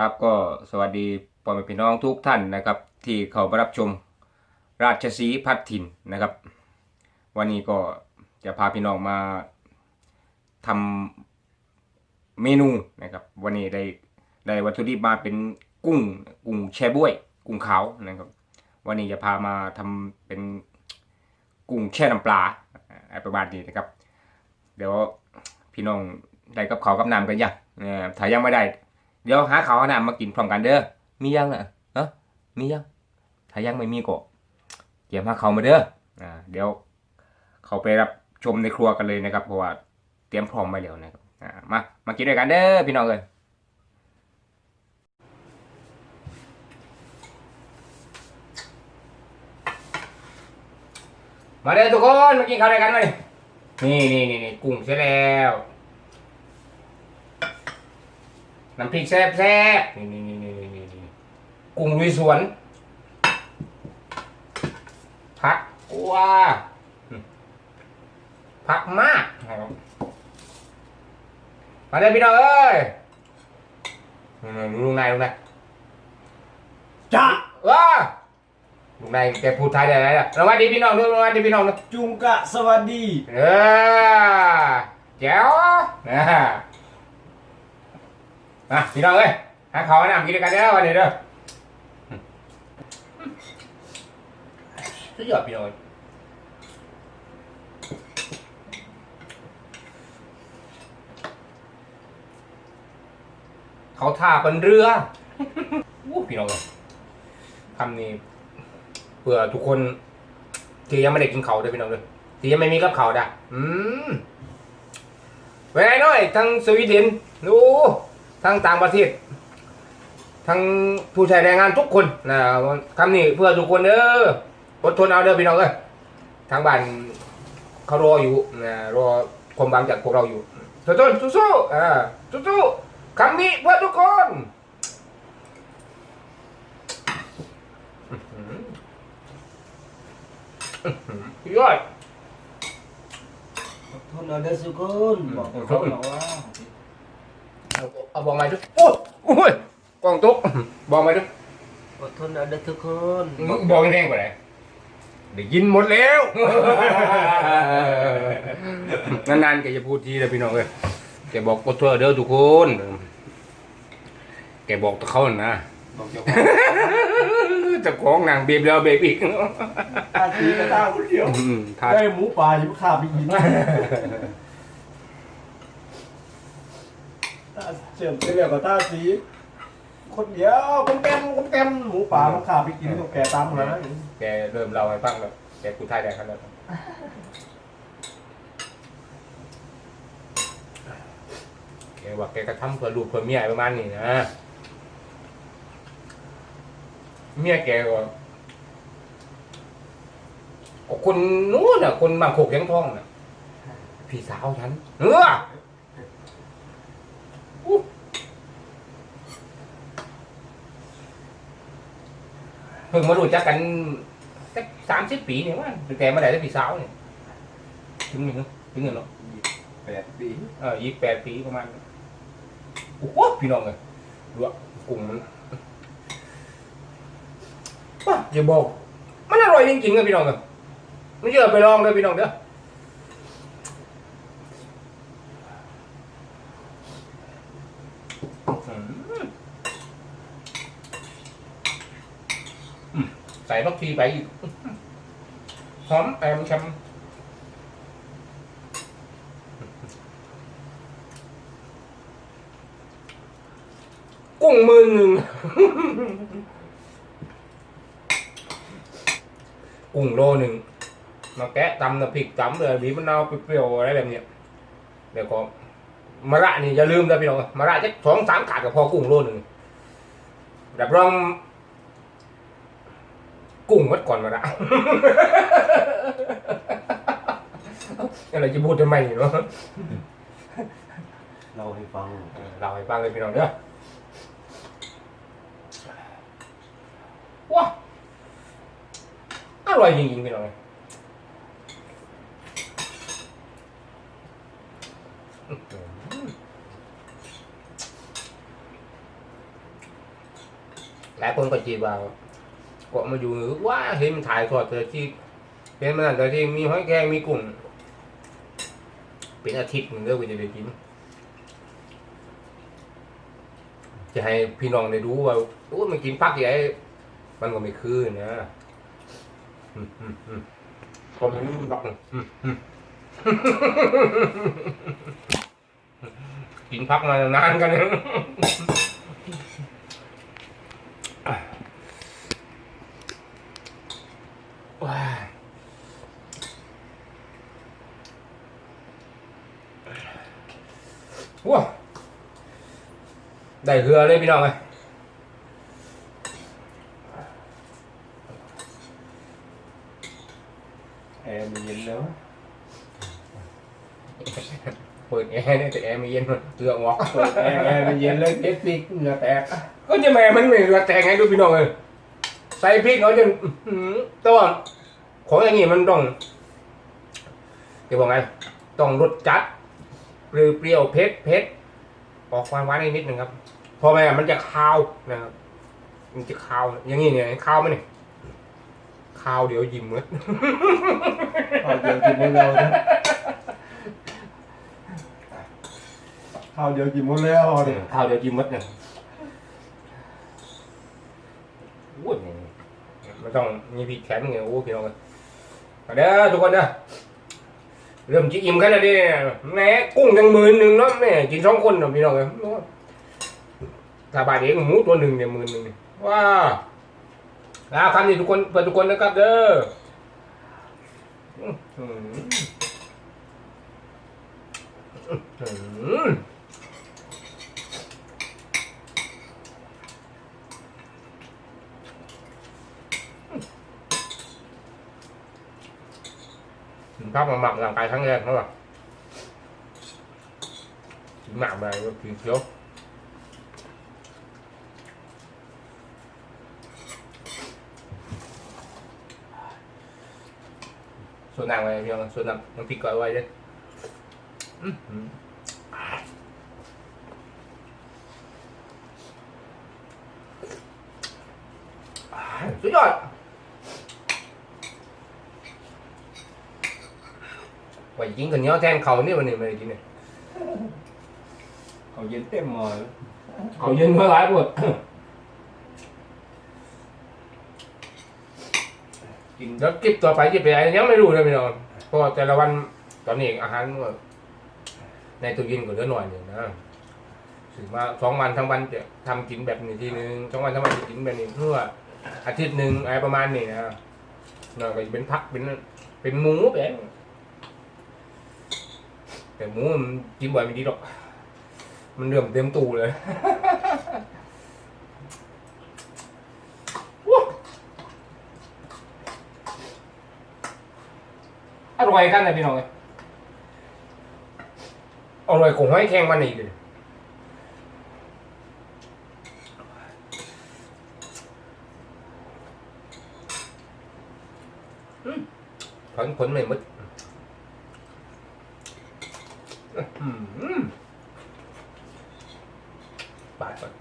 ครับก็สวัสดีพ่อแม่พี่น้องทุกท่านนะครับ ที่เข้ามารับชมราชสีพัดถิ่นนะครับ วันนี้ก็จะพาพี่น้องมาทำเมนูนะครับ วันนี้ได้ได้วัตถุดิบมาเป็นกุ้งกุ้งแช่บ้วย กุ้งขาวนะครับ วันนี้จะพามาทำเป็นกุ้งแช่น้ำปลาไรประมาณนี้นะครับ เดี๋ยวพี่น้องได้กับเขากับน้ำกันยังเออถ้ายังไม่ได้ เดี๋ยวหาเขาวหน้ำมากินพร้อมกันเด้อ มียังน่ะเนาะมียัง ถ้ายังไม่มีก็เกี่ยมหาเขามาเด้อ อ่า เดี๋ยว เขาไปรับชมในครัวกันเลยนะครับ เพราะว่าเตรียมพร้อมไว้แล้วนะครับ อ่า มา มากินด้วยกันเด้อพี่น้องเอ้ยมาเด้อทุกคน มากินข้าวด้วยกันมาดินี่นี่นี่นี่กุ้งเสร็จแล้ว น้ำพริกแซ่บแซ่บๆนี่นี่นี่นี่นี่นี่กุ้งลุยสวนผักว้าอืมผักมากนะครับมาเลยพี่น้องเอ้ยนี่ๆลุงนายลุงนายจ้าว้าลุงนายแกพูดไทยได้ไหมล่ะสวัสดีพี่น้องด้วยสวัสดีพี่น้องด้วยจุงกะสวัสดี เออแจ๋วนะ มาพี่น้องเอ้ยหาข้าวหาน้ำกินด้วยกันเด้อวันนี้เด้อสุดยอดพี่น้องเอ้ยเขาท่าเป็นเรืออู้พี่น้องเอ้ยคำนี้เพื่อทุกคนที่ยังไม่ได้กินเขาวด้วยพี่น้องเลยที่ยังไม่มีกับเขาวด่ะอืมเป็นไงน้อยทั้งสวีเดนดู ทั้งต่างประเทศ ทั้งผู้ใช้แรงงานทุกคนนะคำนี้เพื่อทุกคนเด้ออดทนเอาเด้อพี่น้องเอ้ยทางบ้านเขารออยู่นะรอความหวังจากพวกเราอยู่ทนทนสู้ๆอ่าสู้ๆคำนี้เพื่อทุกคนอื้อหืออื้อหือยอดทนเอาเด้อสุกุลบอกเขาบอกว่า เอาเอาบอกมาด้วยโอ้ยโอ้ยกล้องตุ๊กบอกมาด้วยอดทนเอาเด้อทุกคนมึงบอกแรงกว่าไหนได้ยินหมดแล้ว นานๆแกจะพูดทีเลยพี่น้องเอ้ยแกบอกกดเธอเด้อทุกคน แกบอกตะเขาน่ะนะบอกเจ้าเจะของนางเบียบแล้วเบียบอีกตาสีกระตาคนเดียวอืมทาได้หมูป่าอยู่ข้าไปกิ นตาเจิมไปเรียกกับตาสี คนเดียวคนแกมคนแกมหมูป่ามันข้าไปกินก็แกตามมาแล้วแกเริ่มเล่าให้ฟังแล้วแกกูไทยได้ขนาดนั้นแกว่าแกกระทำเพื่อลูกเพื่อเมียประมาณนี้นะเมียแกก็ก็คนนู้นน่ะ คนบางโขกเลี้ยงทองน่ะ พี่สาวฉันเอออู้ พิ่งมารู้จักกันสักสามสิบปีเนี่ยว่าตั้งแต่มาได้ได้พี่สาวเนี่ยถึงหนึ่งถึงหนึ่งเนาะแปดปีเออยี่แปดปีประมาณโอ้โหพี่น้องเลยดูอะกุ้งมันว้าอย่าบอก มันอร่อยจริงๆเลยพี่น้องเลยไม่เชื่อไปลองเลยพี่น้องเด้ออื ตีไปอีกหอมแอมชำกุ้งมือหนึ่งกุ้งโลหนึ่งมาแกะตำน้ำพริกตำเลยบีบมะนาวเปรี้ยวอะไรแบบเนี้ยเดี๋ยวก็มะระนี่อย่าลืมนะพี่น้องมะระจะสองสามขาดกับพอกุ้งโลหนึ่งรับรอง กุ้งวัดก่อนมาละอะไรจะพูดทำไมเนาะเราให้ฟังเออเราให้ฟังเลยพี่น้องเด้อว้าอร่อยจริงๆพี่น้องเอ้ยอื้อหือหลายคนก็จีบว่า ก็มาอยู่ว่าเห็นมันถ่ายทอดเธอที่เห็นมันนั่นแต่ที่มีหอยแครงมีกุ้งเป็นอาทิตย์หนึงเด้อกูจะได้กิน จะให้พี่น้องได้รู้ว่าโอ้มันกินพักใหญ่มันก็ไม่คือนะอืมอืมอืมก็มันดอกกินพักมานานกันนะว้ ว้าได้เรือเลยพี่น้องเลยแอร์มันเย็นแล้วเปิดแอร์เนี่ยแต่แอร์ไม่เย็นเรือออกเปิดแอร์แอร์มันเย็นเลยเจ็ดปีกเหงื่อแตกก็จะแม่มันไม่เรือแตกไงดูพี่น้องเลยใส่พริกเขาจนอื้อหือแต่ว่าของอย่างนี้มันต้องจะบอกไงต้องรสจัดหรือ เปรี้ยวเผ็ดเผ็ดออกความหวานนิดนึงครับเพอแม่งั้นมันจะคาวนะครับ มันจะคาว อย่างนี้เนี่ยคาวไหมเนี่ยคาวเดี๋ยวยิ้มเลยข้าวเดียวกินหมดแล้วนะข้าวเดียวกินหมดแล้วเนี่ยข้าวเดียวกินหมดเนี่ยโอ้ยมันต้องมีพริกแข็งไงโอ้พี่น้องเอ้ยมาเด้อทุกคนเด้อ เริ่มจะอิ่มกันแล้วดิแหน่กุ้งยังหมื่นหนึ่งเนาะแม่กินสองคนเนาะพี่น้องเอ้ยถ้าบาทเองหมูตัวหนึ่งเนี่ยหมื่นหนึ่งว้าลาคำนี้ทุกคนเปิดทุกคนนะครับเด้ออืม หืออื้อหือภาพมาหมักร่างกายครั้งแรกเท่ ไหร่ถึงหมักไปก็คือเคี้ยวส่วนหนังอะไรพี่น้องส่วนหนังน้ำพริกก่อยไว้เลยอื้อหือสุดยอดไว้กินกันเหนียวแทนเขาเนี่ยวันนี้ไม่ได้กินเนี่ยเขาเย็นเต็มหม้อเลยเขาเย็นเมื่อหลายปวด กินแล้วกิบต่อไปกิบไปอะไรยังไม่รู้เลยพี่น้องเพราะว่าแต่ละวันตอนนี้อาหารก็ในตู้เย็นก็เหลือหน่อยหนึ่งนะถึงมาสองวันทั้งวันจะทำกินแบบนี้ทีนึงสองวันทั้งวันจะกินแบบนี้เพื่ออาทิตย์หนึ่งอะไรประมาณนี้นะเนาะก็เป็นพักเป็นเป็นหมูแบบ แต่หมูมันกินบ่อยไม่ดีหรอก มันเริ่มเต็มตู้เลยอร่อยกันนะพี่น้องเลยอร่อยกว่าห้อยแข้งมันอีกเลยผลผลไม่หมดอืมบาดก่อน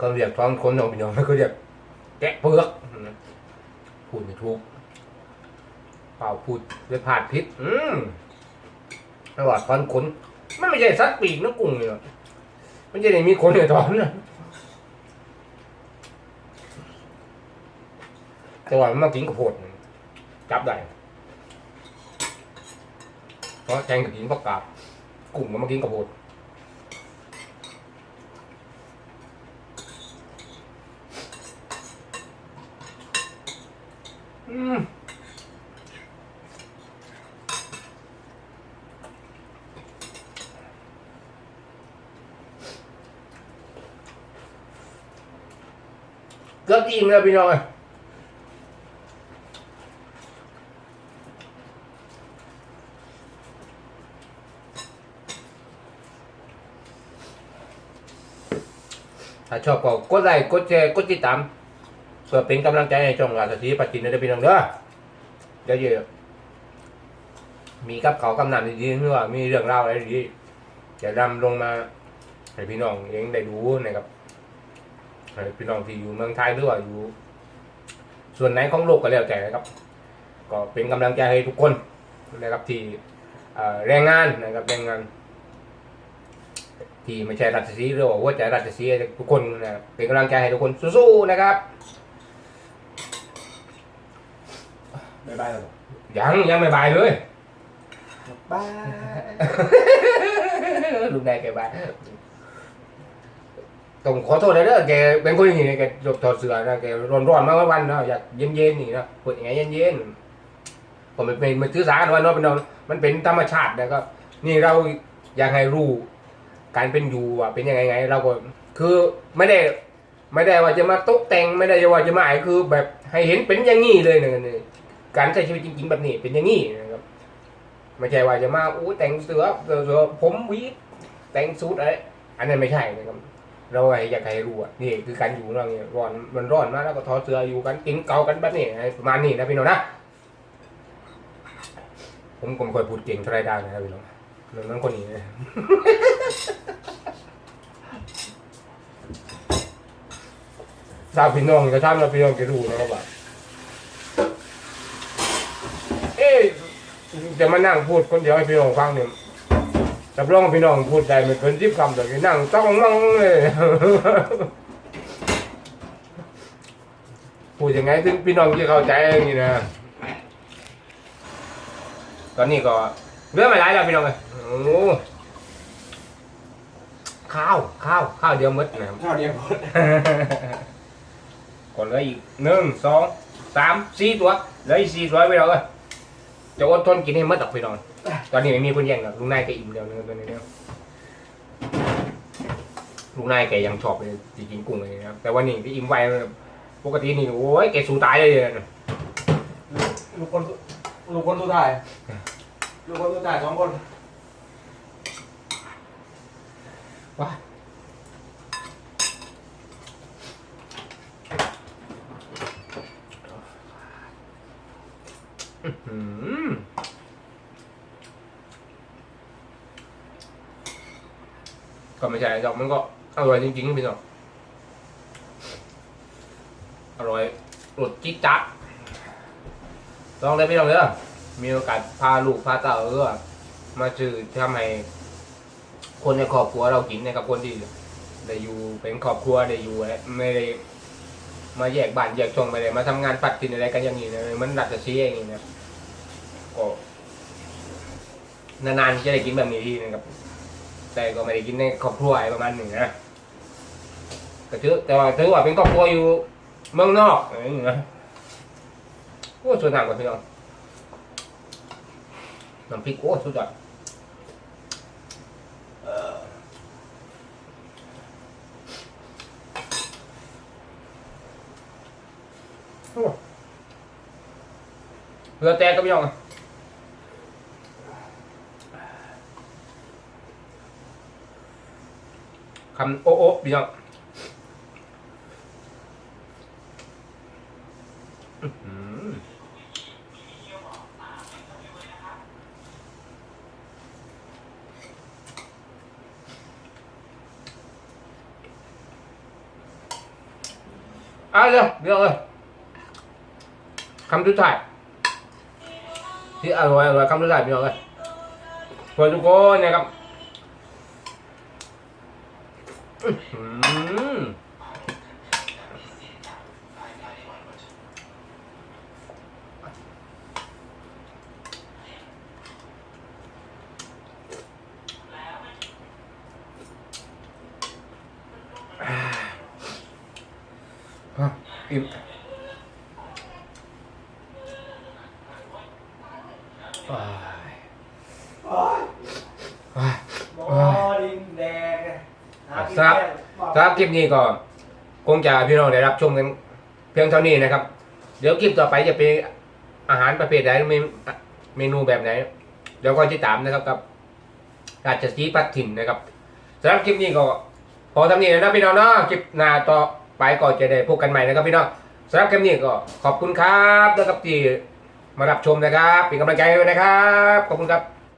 ก็เรียกท้องคนของพี่น้องแล้วก็เรียกแกะเปลือกนะพูดไม่ถูกเปล่าพูดเลยผ่านพิษ อืมไม่ว่าทอนขนมันไม่ใช่สัตว์ปีกนะกุ้งเนี่ยมันจะได้มีขนในท้องนะแต่ว่ามันมากินกระโพดจับได้เพราะแทงกับกินประกาศกุ้งมันมากินกระโพด อืมเกือบอิ่มแล้วพี่น้องเอ้ยถ้าชอบก็กดไลค์กดแชร์กดติดตาม เพื่อเป็นกำลังใจให้ช่องราชสีปัจจินได้พี่น้องเด้อเดี๋ยวเยอะมีกับเขากำนันดีๆหรือว่ามีเรื่องเล่าวอะไรดีจะนำลงมาให้พี่น้องเองได้รู้นะครับให้พี่น้องที่อยู่เมืองไทยหรือว่าอยู่ ส่วนไหนของโลกก็แล้วแต่นะครับ ก็เป็นกำลังใจให้ทุกคนนะครับที่แรงงานนะครับแรงงาน ที่ไม่ใช่รัฐสีห์หรือว่าหัวใจรัฐสีทุกคนนะเป็นกำลังใจให้ทุกคนสู้ๆนะครับ บ๊ายบายแล้วยังยังไม่บายเลยบายลุงได้แกบายต้องขอโทษเลยเด้อแกเป็นคนอย่างนี้แกจบถอดเสื้อนะแกร้อนร้อนๆมาวันๆนะอยากเย็นเย็นๆนี่นะปวดยังไงเย็นเย็นๆผมไม่เป็นไม่ถือสากันวันเนาะเป็นนอนมันเป็นธรรมชาตินะครับนี่เราอยากให้รู้การเป็นอยู่ว่าเป็นยังไงไง เราก็คือไม่ได้ ไม่ได้ว่าจะมาตกแต่งไม่ได้ว่าจะมาอะไรคือแบบให้เห็นเป็นอย่างนี้เลยนะนี่ การใช้ชีวิตจริง ๆ แบบนี้เป็นอย่างนี้นะครับไม่ใช่ว่าจะมาอู้แต่งเสือเสือเสือผมวีแต่งสูทอะไรอันนั้นไม่ใช่นะครับ เราอยากให้รู้อะนี่คือการอยู่องเราเนี่ยร้อนมันร้อนมากแล้วก็ถอเสื้ออยู่กันกินเกากันแบบนี้ประมาณนี้นะพี่น้องนะผมก็ไม่ค่อยพูดเก่งเท่าไรได้นะครับพี่น้องเหมือนนั้นคนนี้นะทราบพี่น้องจะทราบแล้วพี่น้องจะรู้นะครับว่าเอ๊ะ จะมานั่งพูดคนเดียวให้พี่น้องฟังเนี่ยรับรองพี่น้องพูดได้ไม่เกินสิบคำแต่ก็นั่งจ้องมั่งเลย พูดยังไงถึงพี่น้องจะเข้าใจอย่างนี้นะ ตอนนี้ก็เรื่องไม่ไรแล้วพี่น้องเลยโอ้โหข้าวข้าวข้าวเดียวหมดนะครับข้าวเดียวหมด còn lấy nương son tám xí tuổi lấy xí tuổi bây giờ ơi cho con thôn kín hay mất đọc bây giờ tao này mi con giang là lúc này cái im đều nữa tao này nữa lúc này cái ยังชอบเลยจริงๆกุ้งเลยนะครับ แต่วันนี้ที่อิ่มไวปกตินี่โอ้ยแกสู้ตายเลยนะลูกคนลูกคนสุดท้ายลูกคนสุดท้ายสองคนว้าอื้อหือ ก็ไม่ใช่หรอกมันก็อร่อยจริงๆพี่น้องอร่อยรสจิ๊ดจัดลองเลยพี่น้องเด้อมีโอกาสพาลูกพาเต้าเออมาซื้อทำให้คนในครอบครัวเรากินนะครับคนที่ได้อยู่เป็นครอบครัวได้อยู่ไม่ได้มาแยกบ้านแยกช่องไม่ได้มาทำงานปัดกินอะไรกันอย่างนี้นะมันรัดจะเสียอย่างนี้นะก็นานๆจะได้กินแบบนี้ทีนะครับ แต่ก็ไม่ได้กินในครอบครัวอะไรประมาณหนึ่งนะก็ถือแต่ว่าถือว่าเป็นครอบครัวอยู่เมืองนอกอะไรอย่างนี้นะโอ้ส่วนหนักกว่าพี่น้องน้ำพริกโอ้สุดยอดเรือแตกก็ไม่ยอมอะ คำโอ๊ะโอ๊ะพี่น้องอื้อหือเอาเร็วเดี๋ยวเลยคำสุดท้ายที่อร่อยอร่อยคำรู้จักพี่น้องเลยขอบคุณทุกคนนะครับ อื้อหืออะอิ่ม อ้าย โอ้ย อ้าย บอดินแดง หากินครับสำหรับคลิปนี้ก็คงจะพี่น้องได้รับชมกันเพียงเท่านี้นะครับ เดี๋ยวคลิปต่อไปจะเป็นอาหารประเภทไหนเมนูแบบไหน เดี๋ยวก็ติดตามนะครับกับราชสีห์พัดถิ่นนะครับสำหรับคลิปนี้ก็พอทำนี้นะพี่น้องเนาะคลิปหน้าต่อไปก็จะได้พบกันใหม่นะครับพี่น้องสำหรับคลิปนี้ก็ขอบคุณครับนะครับที่มารับชมนะครับเป็นกำลังใจให้ด้วยนะครับขอบคุณครับ